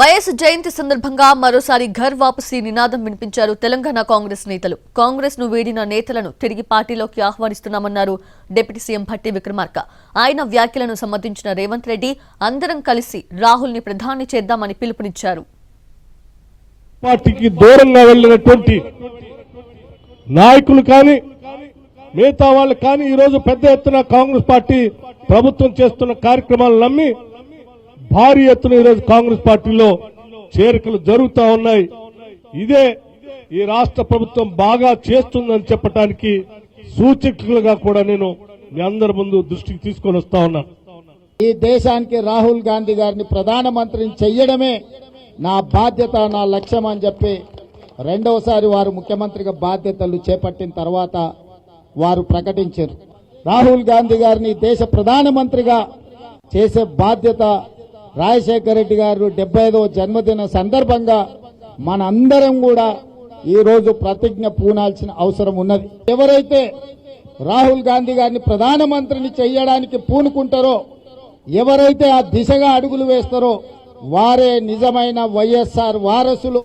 YS జయంతి సందర్భంగా మరోసారి ఘర్ వాపసీ నినాదం వినిపించారు తెలంగాణ కాంగ్రెస్ నేతలు. కాంగ్రెస్ను వీడిన నేతలను తిరిగి పార్టీలోకి ఆహ్వానిస్తున్నామన్నారు డిప్యూటీ సీఎం భట్టి విక్రమార్క. ఆయన వ్యాఖ్యలను సమర్థించిన రేవంత్ రెడ్డి అందరం కలిసి రాహుల్ని ప్రధాని చేద్దామని పిలుపునిచ్చారు. పార్టీకి దూరంగా వెళ్ళినటువంటి నాయకులు కానీ మిగతా వాళ్ళు కానీ ఈరోజు పెద్ద ఎత్తున కాంగ్రెస్ పార్టీ ప్రభుత్వం చేస్తున్న కార్యక్రమాలు నమ్మి భారీ ఎత్తున ఈరోజు కాంగ్రెస్ పార్టీలో చేరికలు జరుగుతూ ఉన్నాయి. ఇదే ఈ రాష్ట్ర ప్రభుత్వం బాగా చేస్తుందని చెప్పడానికి సూచకులుగా కూడా నేను మీ అందరి ముందు దృష్టికి తీసుకొని వస్తా ఉన్నాను ఈ దేశానికి రాహుల్ గాంధీ గారిని ప్రధానమంత్రిని చెయ్యడమే నా బాధ్యత నా లక్ష్యం అని చెప్పి రెండవసారి వారు ముఖ్యమంత్రిగా బాధ్యతలు చేపట్టిన తర్వాత వారు ప్రకటించారు. రాహుల్ గాంధీ గారిని దేశ ప్రధానమంత్రిగా చేసే బాధ్యత రాజశేఖర రెడ్డి గారు డెబ్బై ఐదవ జన్మదిన సందర్భంగా మనందరం కూడా ఈ రోజు ప్రతిజ్ఞ పూనాల్సిన అవసరం ఉన్నది. ఎవరైతే రాహుల్ గాంధీ గారిని ప్రధానమంత్రిని చేయడానికి పూనుకుంటారో ఎవరైతే ఆ దిశగా అడుగులు వేస్తారో వారే నిజమైన వైఎస్ఆర్ వారసులు.